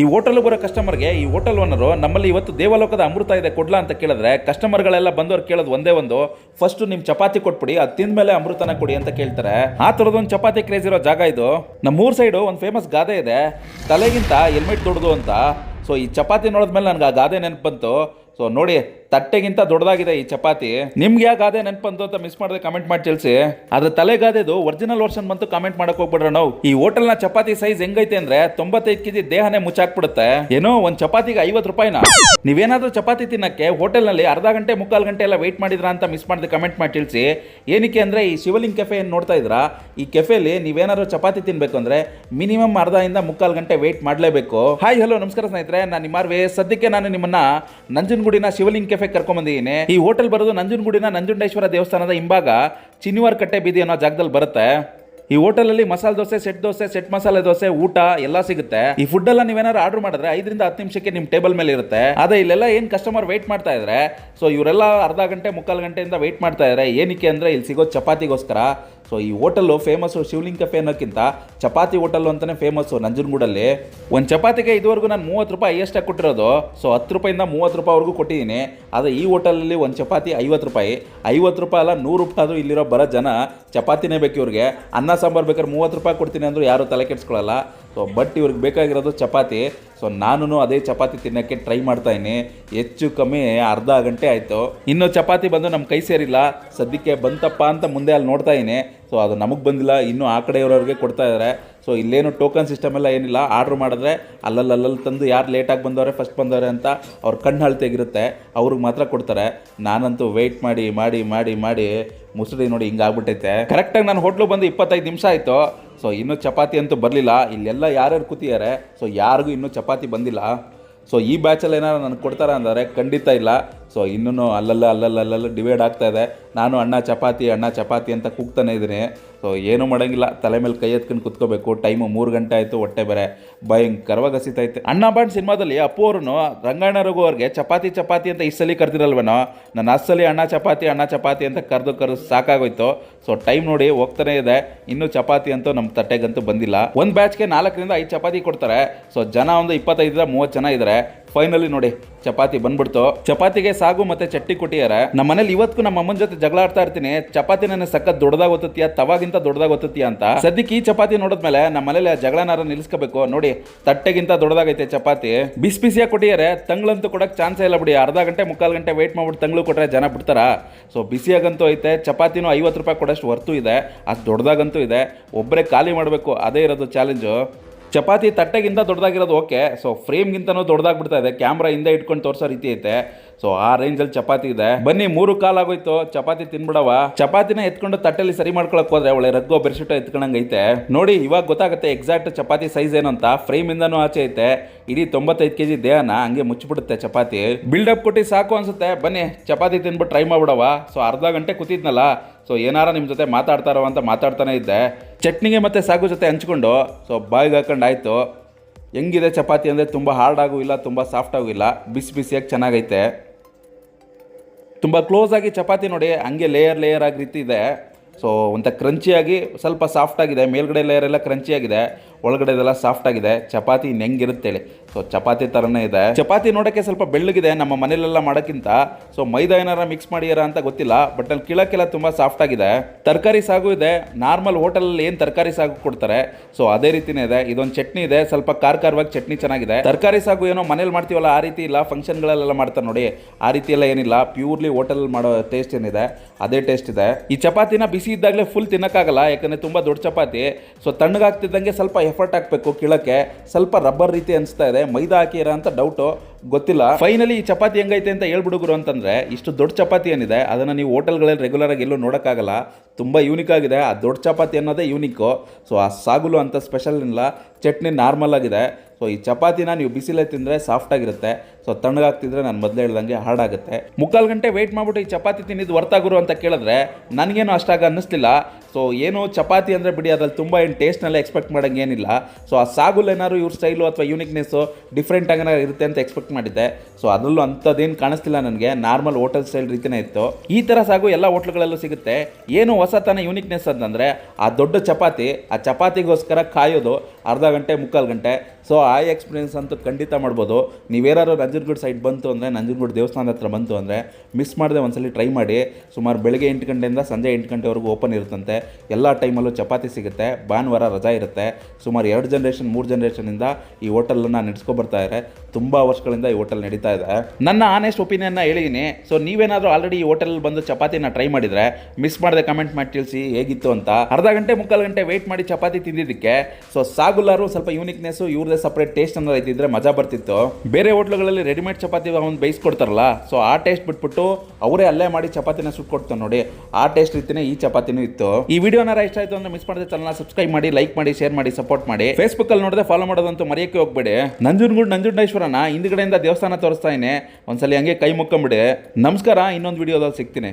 ಈ ಹೋಟೆಲ್ ಬರೋ ಕಸ್ಟಮರ್ಗೆ ಈ ಹೋಟೆಲ್ ಓನರು ನಮ್ಮಲ್ಲಿ ಇವತ್ತು ದೇವಲೋಕದ ಅಮೃತ ಇದೆ ಕೊಡ್ಲಾ ಅಂತ ಕೇಳಿದ್ರೆ ಕಸ್ಟಮರ್ಗಳೆಲ್ಲ ಬಂದವ್ರು ಕೇಳೋದು ಒಂದೇ ಒಂದು ಫಸ್ಟ್ ನಿಮ್ಮ ಚಪಾತಿ ಕೊಟ್ಬಿಡಿ, ಅದು ತಿಂದ್ಮೇಲೆ ಅಮೃತನ ಕೊಡಿ ಅಂತ ಕೇಳ್ತಾರೆ. ಆ ಥರದೊಂದು ಚಪಾತಿ ಕ್ರೇಜ್ ಇರೋ ಜಾಗ ಇದು. ನಮ್ಮೂರು ಸೈಡು ಒಂದು ಫೇಮಸ್ ಗಾದೆ ಇದೆ. ತಲೆಗಿಂತ ಹೆಲ್ಮೆಟ್ ದೊಡ್ಡದು ಅಂತ. ಸೊ ಈ ಚಪಾತಿ ನೋಡಿದ್ಮೇಲೆ ನನಗೆ ಆ ಗಾದೆ ನೆನಪು ಬಂತು. ಸೊ ನೋಡಿ ತಟ್ಟೆಗಿಂತ ದೊಡ್ಡದಾಗಿದೆ ಈ ಚಪಾತಿ. ನಿಮ್ಗೆ ಯಾವ ಗಾದೆ ನೆನಪಂತು ಅಂತ ಮಿಸ್ ಮಾಡಿದ್ರೆ ಕಮೆಂಟ್ ಮಾಡಿ ತಿಳಿಸಿ. ಆದ್ರೆ ತಲೆಗಾದೆದು ಒರಿಜಿನಲ್ ವರ್ಷನ್ ಬಂತು ಕಮೆಂಟ್ ಮಾಡಕ್ ಹೋಗ್ಬಿಡ್ರ ನಾವು. ಈ ಹೋಟೆಲ್ನ ಚಪಾತಿ ಸೈಜ್ ಹೆಂಗೈತೆ ಅಂದ್ರೆ ತೊಂಬತ್ತೈದು ಕೆಜಿ ದೇಹನೇ ಮುಚ್ಚಾಕ್ಬಿಡುತ್ತೆ. ಏನೋ ಒಂದ್ ಚಪಾತಿಗೆ ಐವತ್ತು ರೂಪಾಯಿನ? ನೀವೇನಾದ್ರೂ ಚಪಾತಿ ತಿನ್ನಕ್ಕೆ ಹೋಟೆಲ್ನಲ್ಲಿ ಅರ್ಧ ಗಂಟೆ, ಮುಕ್ಕಾಲು ಗಂಟೆ ಎಲ್ಲ ವೇಟ್ ಮಾಡಿದ್ರಾ ಅಂತ ಮಿಸ್ ಮಾಡಿದ್ರೆ ಕಮೆಂಟ್ ಮಾಡಿ ತಿಳಿಸಿ. ಏನಕ್ಕೆ ಅಂದ್ರೆ ಈ ಶಿವಲಿಂಗ್ ಕೆಫೆ ಏನು ನೋಡ್ತಾ ಇದ್ರಾ? ಈ ಕೆಫೆಲಿ ನೀವೇನಾದ್ರೂ ಚಪಾತಿ ತಿನ್ಬೇಕು ಅಂದ್ರೆ ಮಿನಿಮಮ್ ಅರ್ಧದಿಂದ ಮುಕ್ಕಾಲು ಗಂಟೆ ವೇಟ್ ಮಾಡಲೇಬೇಕು. ಹಾಯ್ ಹಲೋ ನಮಸ್ಕಾರ ಸ್ನೇಹಿತರೆ. ನಾನು ನಿಮ್ಮ ಸದ್ಯಕ್ಕೆ ನಾನು ನಿಮ್ಮನ್ನ ನಂಜನಗೂಡಿನ ಶಿವಲಿಂಗ್ ಕರ್ಕೊಂಡ್ ಬಂದಿದ್ದೀನಿ ಈ ಹೋಟೆಲ್ ಬರೋದು ನಂಜನಗೂಡಿನ ನಂಜುಂಡೇಶ್ವರ ದೇವಸ್ಥಾನದ ಹಿಂಭಾಗ ಚಿನ್ನಿವಾರ್ ಕಟ್ಟೆ ಬೀದಿ ಅನ್ನೋ ಜಾಗದಲ್ಲಿ ಬರುತ್ತೆ. ಈ ಹೋಟೆಲಲ್ಲಿ ಮಸಾಲ ದೋಸೆ, ಸೆಟ್ ದೋಸೆ, ಸೆಟ್ ಮಸಾಲೆ ದೋಸೆ, ಊಟ ಎಲ್ಲ ಸಿಗುತ್ತೆ. ಈ ಫುಡ್ ಎಲ್ಲ ನೀವೇನಾದ್ರು ಆರ್ಡರ್ ಮಾಡಿದ್ರೆ ಐದರಿಂದ ಹತ್ತು ನಿಮಿಷಕ್ಕೆ ನಿಮ್ಮ ಟೇಬಲ್ ಮೇಲೆ ಇರುತ್ತೆ. ಅದೇ ಇಲ್ಲೆಲ್ಲ ಏನು ಕಸ್ಟಮರ್ ವೆಯ್ಟ್ ಮಾಡ್ತಾ ಇದ್ರೆ? ಸೊ ಇವರೆಲ್ಲ ಅರ್ಧ ಗಂಟೆ, ಮುಕ್ಕಾಲು ಗಂಟೆಯಿಂದ ವೆಯ್ಟ್ ಮಾಡ್ತಾ ಇದ್ದಾರೆ ಏನಕ್ಕೆ ಅಂದರೆ ಇಲ್ಲಿ ಸಿಗೋ ಚಪಾತಿಗೋಸ್ಕರ ಸೊ ಈ ಹೋಟೆಲ್ಲು ಫೇಮಸ್ಸು ಶಿವಲಿಂಗ್ ಕೆಫೆ ಅನ್ನೋಕ್ಕಿಂತ ಚಪಾತಿ ಹೋಟೆಲ್ಲು ಅಂತಲೇ ಫೇಮಸ್ಸು ನಂಜನಗೂಡಲ್ಲಿ. ಒಂದು ಚಪಾತಿಗೆ ಇದುವರೆಗೂ ನಾನು ಮೂವತ್ತು ರೂಪಾಯಿ ಹೈಯೆಸ್ಟಾಗಿ ಕೊಟ್ಟಿರೋದು. ಸೊ ಹತ್ತು ರೂಪಾಯಿಂದ ಮೂವತ್ತು ರೂಪಾಯಿವರೆಗೂ ಕೊಟ್ಟಿದ್ದೀನಿ ಆದರೆ ಈ ಹೋಟೆಲಲ್ಲಿ ಒಂದು ಚಪಾತಿ ಐವತ್ತು ರೂಪಾಯಿ. ಐವತ್ತು ರೂಪಾಯಿ ಅಲ್ಲ, ನೂರು ರೂಪಾಯಿ ಆದರೂ ಇಲ್ಲಿರೋ ಬರೋ ಜನ ಚಪಾತಿನೇ ಬೇಕು ಇವ್ರಿಗೆ. ಅನ್ನ, ಸಾಂಬಾರು ಬೇಕಾದ್ರೆ ಮೂವತ್ತು ರೂಪಾಯಿ ಕೊಡ್ತೀನಿ ಅಂದರೂ ಯಾರೂ ತಲೆ ಕೆಡಿಸ್ಕೊಳ್ಳಲ್ಲ ಸೊ ಬಟ್ ಇವ್ರಿಗೆ ಬೇಕಾಗಿರೋದು ಚಪಾತಿ. ಸೊ ನಾನು ಅದೇ ಚಪಾತಿ ತಿನ್ನೋಕ್ಕೆ ಟ್ರೈ ಮಾಡ್ತಾ ಇದ್ದೀನಿ. ಹೆಚ್ಚು ಕಮ್ಮಿ ಅರ್ಧ ಗಂಟೆ ಆಯಿತು. ಇನ್ನು ಚಪಾತಿ ಬಂದು ನಮ್ಮ ಕೈ ಸೇರಿಲ್ಲ. ಸದ್ಯಕ್ಕೆ ಬಂತಪ್ಪ ಅಂತ ಮುಂದೆ ಅಲ್ಲಿ ನೋಡ್ತಾ ಇದ್ದೀನಿ. ಸೊ ಅದು ನಮಗೆ ಬಂದಿಲ್ಲ. ಇನ್ನೂ ಆ ಕಡೆ ಇರೋರಿಗೆ ಕೊಡ್ತಾ ಇದ್ದಾರೆ. ಸೊ ಇಲ್ಲೇನು ಟೋಕನ್ ಸಿಸ್ಟಮ್ ಎಲ್ಲ ಏನಿಲ್ಲ. ಆರ್ಡ್ರ್ ಮಾಡಿದ್ರೆ ಅಲ್ಲಲ್ಲಿ ಅಲ್ಲಲ್ಲಿ ತಂದು ಯಾರು ಲೇಟಾಗಿ ಬಂದವ್ರೆ ಫಸ್ಟ್ ಬಂದವ್ರೆ ಅಂತ ಅವ್ರ ಕಣ್ಣು ಅಳತೆಗಿರುತ್ತೆ ಅವ್ರಿಗೆ ಮಾತ್ರ ಕೊಡ್ತಾರೆ. ನಾನಂತೂ ವೆಯ್ಟ್ ಮಾಡಿ ಮಾಡಿ ಮಾಡಿ ಮಾಡಿ ಮುಸುಡಿ ನೋಡಿ ಹಿಂಗೆ ಆಗ್ಬಿಟ್ಟೈತೆ. ಕರೆಕ್ಟಾಗಿ ನಾನು ಹೋಟ್ಲು ಬಂದು ಇಪ್ಪತ್ತೈದು ನಿಮಿಷ ಆಯಿತು. ಸೊ ಇನ್ನೂ ಚಪಾತಿ ಅಂತೂ ಬರಲಿಲ್ಲ. ಇಲ್ಲೆಲ್ಲ ಯಾರ್ಯಾರು ಕೂತಿದ್ದಾರೆ ಸೊ ಯಾರಿಗೂ ಇನ್ನೂ ಚಪಾತಿ ಬಂದಿಲ್ಲ. ಸೊ ಈ ಬ್ಯಾಚಲ್ಲಿ ಏನಾರು ನನಗೆ ಕೊಡ್ತಾರ ಅಂದರೆ ಖಂಡಿತ ಇಲ್ಲ. ಸೊ ಇನ್ನೂ ಅಲ್ಲಲ್ಲ ಅಲ್ಲಲ್ಲ ಅಲ್ಲಲ್ಲ ಡಿವೈಡ್ ಆಗ್ತಾ ಇದೆ. ನಾನು ಅಣ್ಣ ಚಪಾತಿ ಅಣ್ಣ ಚಪಾತಿ ಅಂತ ಕೂಗ್ತಾನೆ ಇದ್ದೀನಿ. ಸೊ ಏನೂ ಮಾಡೋಂಗಿಲ್ಲ. ತಲೆ ಮೇಲೆ ಕೈ ಎತ್ಕೊಂಡು ಕುತ್ಕೋಬೇಕು. ಟೈಮು ಮೂರು ಗಂಟೆ ಆಯಿತು, ಹೊಟ್ಟೆ ಬೇರೆ. ಭಯಂಕರವಾಗಿ ಹಸಿತೈತೆ ಅಣ್ಣ ಬಾಂಡ್ ಸಿನಿಮಾದಲ್ಲಿ ಅಪ್ಪು ರಂಗಾಯಣ ರಘು ಅವ್ರಿಗೆ ಚಪಾತಿ ಚಪಾತಿ ಅಂತ ಇಷ್ಟಲ್ಲಿ ಕರೆದಿರಲ್ವೇನೋ? ನಾನು ಅಸಲಿ ಅಣ್ಣ ಚಪಾತಿ ಅಣ್ಣ ಚಪಾತಿ ಅಂತ ಕರೆದು ಕರೆದು ಸಾಕಾಗೋಯ್ತು. ಸೊ ಟೈಮ್ ನೋಡಿ ಹೋಗ್ತಾನೆ ಇದೆ. ಇನ್ನೂ ಚಪಾತಿ ಅಂತೂ ನಮ್ಮ ತಟ್ಟೆಗಂತೂ ಬಂದಿಲ್ಲ. ಒಂದು ಬ್ಯಾಚ್ಗೆ ನಾಲ್ಕರಿಂದ ಐದು ಚಪಾತಿ ಕೊಡ್ತಾರೆ. ಸೊ ಜನ ಒಂದು ಇಪ್ಪತ್ತೈದರಿಂದ ಮೂವತ್ತು ಜನ ಇದ್ದಾರೆ ಫೈನಲಿ ನೋಡಿ, ಚಪಾತಿ ಬಂದ್ಬಿಡ್ತು. ಚಪಾತಿಗೆ ಸಾಗು ಮತ್ತೆ ಚಟ್ಟಿ ಕೊಟ್ಟಿದ್ದಾರೆ ನಮ್ಮ ಮನೇಲಿ ಇವತ್ತು ನಮ್ಮ ಅಮ್ಮನ ಜೊತೆ ಜಗಳ ಆಡ್ತಾ ಇರ್ತೀನಿ. ಚಪಾತಿ ನನ್ನ ಸಖತ್ ದೊಡ್ಡದಾಗ ಗೊತ್ತತಿಯ ತವಾಗಿಂತ ದೊಡ್ಡದಾಗ ಗೊತ್ತತಿಯ ಅಂತ. ಸದ್ಯಕ್ಕೆ ಈ ಚಪಾತಿ ನೋಡಿದ್ಮೇಲೆ ನಮ್ಮ ಮನೇಲಿ ಜಗಳನಾರ ನಿಲ್ಲಿಸ್ಕೋಬೇಕು. ನೋಡಿ, ತಟ್ಟೆಗಿಂತ ದೊಡ್ಡದಾಗೈತೆ ಚಪಾತಿ. ಬಿಸಿ ಬಿಸಿಯಾಗಿ ಕೊಟ್ಟಿದ್ದಾರೆ. ತಂಗ್ಳಂತೂ ಕೊಡಕ್ ಚಾನ್ಸೇ ಇಲ್ಲ ಬಿಡಿ. ಅರ್ಧ ಗಂಟೆ, ಮುಕ್ಕಾಲು ಗಂಟೆ ವೇಟ್ ಮಾಡ್ಬಿಟ್ಟು ತಂಗ್ಳು ಕೊಟ್ರೆ ಜನ ಬಿಡ್ತಾರ? ಸೊ ಬಿಸಿಯಾಗಂತೂ ಐತೆ. ಚಪಾತಿನೂ ಐವತ್ತು ರೂಪಾಯಿ ಕೊಡೋಷ್ಟು ವರ್ತು ಇದೆ. ಅದು ದೊಡ್ಡದಾಗಂತೂ ಇದೆ. ಒಬ್ಬರೇ ಖಾಲಿ ಮಾಡಬೇಕು. ಅದೇ ಇರೋದು ಚಾಲೆಂಜು ಚಪಾತಿ ತಟ್ಟೆಗಿಂತ ದೊಡ್ಡದಾಗಿರೋದು ಓಕೆ ಸೊ ಫ್ರೇಮ್ಗಿಂತನೂ ದೊಡ್ಡದಾಗ್ಬಿಡ್ತಾ ಇದೆ. ಕ್ಯಾಮ್ರಾ ಹಿಂದೆ ಇಟ್ಕೊಂಡು ತೋರಿಸೋ ರೀತಿ ಐತೆ. ಸೊ ಆ ರೇಂಜಲ್ಲಿ ಚಪಾತಿ ಇದೆ. ಬನ್ನಿ, ಮೂರು ಕಾಲ್ ಆಗೋಯ್ತು. ಚಪಾತಿ ತಿನ್ಬಿಡವ ಚಪಾತಿನ ಎತ್ಕೊಂಡು ತಟ್ಟೆಲಿ ಸರಿ ಮಾಡ್ಕೊಳಕ್ ಹೋದ್ರೆ ಒಳ್ಳೆ ರಗ್ಗೋ ಬೆರ್ಸಿಟ್ಟು ಎತ್ಕೊಂಡಂಗೈತೆ. ನೋಡಿ, ಇವಾಗ ಗೊತ್ತಾಗುತ್ತೆ ಎಕ್ಸಾಕ್ಟ್ ಚಪಾತಿ ಸೈಜ್ ಏನು ಅಂತ. ಫ್ರೇಮ್ ಇಂದನೂ ಆಚೆ ಐತೆ. ಇಡೀ ತೊಂಬತ್ತೈದು ಕೆಜಿ ದೇಹನ ಹಂಗೆ ಮುಚ್ಚಿಬಿಡುತ್ತೆ ಚಪಾತಿ. ಬಿಲ್ಡಪ್ ಕೊಟ್ಟು ಸಾಕು ಅನ್ಸುತ್ತೆ. ಬನ್ನಿ, ಚಪಾತಿ ತಿನ್ಬಿಟ್ಟು ಟ್ರೈ ಮಾಡ್ಬಿಡವ ಸೊ ಅರ್ಧ ಗಂಟೆ ಕೂತಿದ್ನಲ್ಲ. ಸೊ ಏನಾರ ನಿಮ್ಮ ಜೊತೆ ಮಾತಾಡ್ತಾರೋ ಅಂತ ಮಾತಾಡ್ತಾನೆ ಇದ್ದೆ. ಚಟ್ನಿಗೆ ಮತ್ತು ಸಾಗು ಜೊತೆ ಹಂಚ್ಕೊಂಡು. ಸೊ ಬಾಯಿಗೆ ಹಾಕೊಂಡು ಆಯಿತು. ಹೆಂಗಿದೆ ಚಪಾತಿ ಅಂದರೆ ತುಂಬ ಹಾರ್ಡಾಗೂ ಇಲ್ಲ, ತುಂಬ ಸಾಫ್ಟಾಗೂ ಇಲ್ಲ. ಬಿಸಿ ಬಿಸಿಯಾಗಿ ಚೆನ್ನಾಗೈತೆ. ತುಂಬ ಕ್ಲೋಸ್ ಆಗಿ ಚಪಾತಿ ನೋಡಿ ಹಂಗೆ ಲೇಯರ್ ಲೇಯರ್ ಆಗಿ ರೀತಿ ಇದೆ. ಸೊ ಒಂಥ ಕ್ರಂಚಿಯಾಗಿ ಸ್ವಲ್ಪ ಸಾಫ್ಟ್ ಆಗಿದೆ. ಮೇಲ್ಗಡೆ ಲೇಯರ್ ಎಲ್ಲ ಕ್ರಂಚಿ ಆಗಿದೆ. ಒಳಗಡೆ ಇದೆಲ್ಲ ಸಾಫ್ಟ್ ಆಗಿದೆ. ಚಪಾತಿ ನೆಂಗಿರುತ್ತೆ ಹೇಳಿ. ಸೊ ಚಪಾತಿ ಥರನೇ ಇದೆ. ಚಪಾತಿ ನೋಡೋಕ್ಕೆ ಸ್ವಲ್ಪ ಬೆಳ್ಳಗಿದೆ. ನಮ್ಮ ಮನೇಲೆಲ್ಲ ಮಾಡೋಕ್ಕಿಂತ. ಸೊ ಮೈದಾ ಏನಾರ ಮಿಕ್ಸ್ ಮಾಡಿಯಾರ ಅಂತ ಗೊತ್ತಿಲ್ಲ. ಬಟ್ ಅಲ್ಲಿ ಕೀಳಕ್ಕೆಲ್ಲ ತುಂಬ ಸಾಫ್ಟ್ ಆಗಿದೆ. ತರಕಾರಿ ಸಾಗು ಇದೆ. ನಾರ್ಮಲ್ ಹೋಟೆಲಲ್ಲಿ ಏನು ತರಕಾರಿ ಸಾಗು ಕೊಡ್ತಾರೆ? ಸೊ ಅದೇ ರೀತಿನೇ ಇದೆ. ಇದೊಂದು ಚಟ್ನಿ ಇದೆ. ಸ್ವಲ್ಪ ಖಾರ ಖಾರವಾಗಿ ಚಟ್ನಿ ಚೆನ್ನಾಗಿದೆ. ತರಕಾರಿ ಸಾಗು ಏನೋ ಮನೇಲಿ ಮಾಡ್ತೀವಲ್ಲ, ಆ ರೀತಿ ಇಲ್ಲ. ಫಂಕ್ಷನ್ಗಳಲ್ಲೆಲ್ಲ ಮಾಡ್ತಾರೆ ನೋಡಿ. ಆ ರೀತಿ ಎಲ್ಲ ಏನಿಲ್ಲ. ಪ್ಯೂರ್ಲಿ ಹೋಟೆಲ್ ಮಾಡೋ ಟೇಸ್ಟ್ ಏನಿದೆ. ಅದೇ ಟೇಸ್ಟ್ ಇದೆ. ಈ ಚಪಾತಿನ ಬಿಸಿ ಇದ್ದಾಗಲೇ ಫುಲ್ ತಿನ್ನಕ್ಕಾಗಲ್ಲ. ಯಾಕಂದ್ರೆ ತುಂಬ ದೊಡ್ಡ ಚಪಾತಿ. ಸೊ ತಣ್ಣಗಾಗ್ತಿದ್ದಂಗೆ ಸ್ವಲ್ಪ ಎಫರ್ಟ್ ಹಾಕಬೇಕು ಕೀಳಕ್ಕೆ. ಸ್ವಲ್ಪ ರಬ್ಬರ್ ರೀತಿ ಅನಿಸ್ತಾ ಇದೆ. ಮೈದಾ ಹಾಕಿರೋ ಅಂತ ಡೌಟು ಗೊತ್ತಿಲ್ಲ. ಫೈನಲಿ ಈ ಚಪಾತಿ ಹೆಂಗೈತೆ ಅಂತ ಹೇಳ್ಬಿಡುಗರು ಅಂತಂದ್ರೆ, ಇಷ್ಟು ದೊಡ್ಡ ಚಪಾತಿ ಏನಿದೆ, ಅದನ್ನು ನೀವು ಹೋಟೆಲ್ಗಳಲ್ಲಿ ರೆಗ್ಯುಲರ್ ಆಗಿ ಎಲ್ಲೂ ನೋಡೋಕ್ಕಾಗಲ್ಲ. ತುಂಬ ಯೂನಿಕ್ ಆಗಿದೆ. ಆ ದೊಡ್ಡ ಚಪಾತಿ ಅನ್ನೋದೇ ಯೂನಿಕ್ಕು ಸೊ ಆ ಸಾಗುಲು ಅಂತ ಸ್ಪೆಷಲ್ ಇಲ್ಲ. ಚಟ್ನಿ ನಾರ್ಮಲ್ ಆಗಿದೆ. ಸೊ ಈ ಚಪಾತಿನ ನೀವು ಬಿಸಿಲೇ ತಿಂದರೆ ಸಾಫ್ಟ್ ಆಗಿರುತ್ತೆ. ಸೊ ತಣ್ಣಗಾಗ್ತಿದ್ರೆ ನಾನು ಮೊದಲೇ ಹೇಳ್ದಂಗೆ ಹಾರ್ಡಾಗುತ್ತೆ ಮುಕ್ಕಾಲು ಗಂಟೆ ವೆಯ್ಟ್ ಮಾಡ್ಬಿಟ್ಟು ಈ ಚಪಾತಿ ತಿನ್ನಿದ್ದು ಹೊರತಾಗುರು ಅಂತ ಕೇಳಿದ್ರೆ, ನನಗೇನು ಅಷ್ಟಾಗ ಅನ್ನಿಸ್ಲಿಲ್ಲ. ಸೊ ಏನು ಚಪಾತಿ ಅಂದರೆ ಬಿಡಿ, ಅದ್ರಲ್ಲಿ ತುಂಬ ಏನು ಟೇಸ್ಟ್ನೆಲ್ಲ ಎಕ್ಸ್ಪೆಕ್ಟ್ ಮಾಡೋಂಗೇನಿಲ್ಲ. ಸೊ ಆ ಸಾಗುಲ್ ಏನಾದ್ರು ಇವ್ರ ಸ್ಟೈಲು ಅಥವಾ ಯೂನಿಕ್ನೆಸ್ಸು ಡಿಫ್ರೆಂಟ್ ಆಗಿ ಇರುತ್ತೆ ಅಂತ ಎಕ್ಸ್ಪೆಕ್ಟ್ ವರ್ಕ್ ಮಾಡಿದ್ದೆ. ಸೊ ಅದರಲ್ಲೂ ಅಂಥದ್ದೇನು ಕಾಣಿಸ್ತಿಲ್ಲ ನನಗೆ. ನಾರ್ಮಲ್ ಹೋಟೆಲ್ ಸ್ಟೈಲ್ ರೀತಿಯೇ ಇತ್ತು. ಈ ಥರ ಸಾಗು ಎಲ್ಲ ಹೋಟ್ಲುಗಳಲ್ಲೂ ಸಿಗುತ್ತೆ. ಏನು ಹೊಸತನ ಯೂನಿಕ್ನೆಸ್ ಅಂತಂದರೆ, ಆ ದೊಡ್ಡ ಚಪಾತಿ, ಆ ಚಪಾತಿಗೋಸ್ಕರ ಕಾಯೋದು ಅರ್ಧ ಗಂಟೆ, ಮುಕ್ಕಾಲು ಗಂಟೆ. ಸೊ ಆ ಎಕ್ಸ್ಪೀರಿಯನ್ಸ್ ಅಂತೂ ಖಂಡಿತ ಮಾಡ್ಬೋದು. ನೀವೇನಾದ್ರು ನಂಜನಗೂಡು ಸೈಡ್ ಬಂತು ಅಂದರೆ, ನಂಜನಗೂಡು ದೇವಸ್ಥಾನದ ಹತ್ರ ಬಂತು ಅಂದರೆ ಮಿಸ್ ಮಾಡದೆ ಒಂದ್ಸಲಿ ಟ್ರೈ ಮಾಡಿ. ಸುಮಾರು ಬೆಳಗ್ಗೆ ಎಂಟು ಗಂಟೆಯಿಂದ ಸಂಜೆ ಎಂಟು ಗಂಟೆವರೆಗೂ ಓಪನ್ ಇರುತ್ತಂತೆ. ಎಲ್ಲ ಟೈಮಲ್ಲೂ ಚಪಾತಿ ಸಿಗುತ್ತೆ. ಭಾನುವಾರ ರಜಾ ಇರುತ್ತೆ. ಸುಮಾರು ಎರಡು ಜನ್ರೇಷನ್ ಮೂರು ಜನ್ರೇಷನಿಂದ ಈ ಹೋಟೆಲನ್ನು ನಡೆಸ್ಕೊ ಬರ್ತಾ ಇದ್ದಾರೆ ತುಂಬ ವರ್ಷಗಳಿಂದ ಈ ಹೋಟೆಲ್ ನಡೀತಾ ಇದೆ. ನನ್ನ ಆನೆಸ್ಟ್ ಒಪಿನಿಯನ್ನ ಹೇಳಿದ್ದೀನಿ ಸೊ ನೀವೇನಾದರೂ ಆಲ್ರೆಡಿ ಈ ಹೋಟೆಲ್ ಬಂದು ಚಪಾತಿನ ಟ್ರೈ ಮಾಡಿದರೆ ಮಿಸ್ ಮಾಡದೆ ಕಮೆಂಟ್ ಮಾಡಿ ತಿಳಿಸಿ ಹೇಗಿತ್ತು ಅಂತ. ಅರ್ಧ ಗಂಟೆ, ಮುಕ್ಕಾಲು ಗಂಟೆ ವೆಯ್ಟ್ ಮಾಡಿ ಚಪಾತಿ ತಿಂದಿದ್ದಕ್ಕೆ ಸೊ ಸಾಗುಲಾರು ಸ್ವಲ್ಪ ಯೂನಿಕ್ನೆಸ್ ಇವ್ರದೇ ಸಪ್ರೇಟ್ ಟೇಸ್ಟ್ ಅನ್ನೋದು ಇದ್ದಿದ್ರೆ ಮಜಾ ಬರ್ತಿತ್ತು. ಬೇರೆ ಹೋಟ್ಲುಗಳಲ್ಲಿ ರೆಡಿಮೇಡ್ ಚಪಾತಿ ಒಂದು ಬೇಯಿಸ್ಕೊಡ್ತಾರಲ್ಲ ಸೊ ಆ ಟೇಸ್ಟ್ ಬಿಟ್ಬಿಟ್ಟು ಅವರೇ ಅಲ್ಲೇ ಮಾಡಿ ಚಪಾತಿನ ಸುಟ್ಕೊಡ್ತಾರೆ ನೋಡಿ. ಆ ಟೇಸ್ಟ್ ರೀತಿನೇ ಈ ಚಪಾತಿನೂ ಇತ್ತು. ಈ ವಿಡಿಯೋನಾರ ಇಷ್ಟ ಆಯಿತು ಅಂದ್ರೆ ಮಿಸ್ ಮಾಡದೆ ಚಾನಲ್ನ ಸಬ್ಸ್ಕ್ರೈಬ್ ಮಾಡಿ ಲೈಕ್ ಮಾಡಿ ಶೇರ್ ಮಾಡಿ ಸಪೋರ್ಟ್ ಮಾಡಿ. ಫೇಸ್ಬುಕ್ ಅಲ್ಲಿ ನೋಡಿದ್ರೆ ಫಾಲೋ ಮಾಡೋದಂತೂ ಮರೆಯಕ್ಕೆ ಹೋಗ್ಬೇಡಿ. ನಂಜನಗೂಡು ನಂಜುಂಡೇಶ್ವರನ ಹಿಂದ್ಗಡೆಯಿಂದ ದೇವಸ್ಥಾನ ತೋರಿಸ್ತಾ ಇದ್ದೀನಿ. ಒಂದ್ಸಲಿ ಹಂಗೆ ಕೈ ಮುಕ್ಕೊಂಬಿಡಿ. ನಮಸ್ಕಾರ ಇನ್ನೊಂದು ವಿಡಿಯೋದಲ್ಲಿ ಸಿಗ್ತೀನಿ.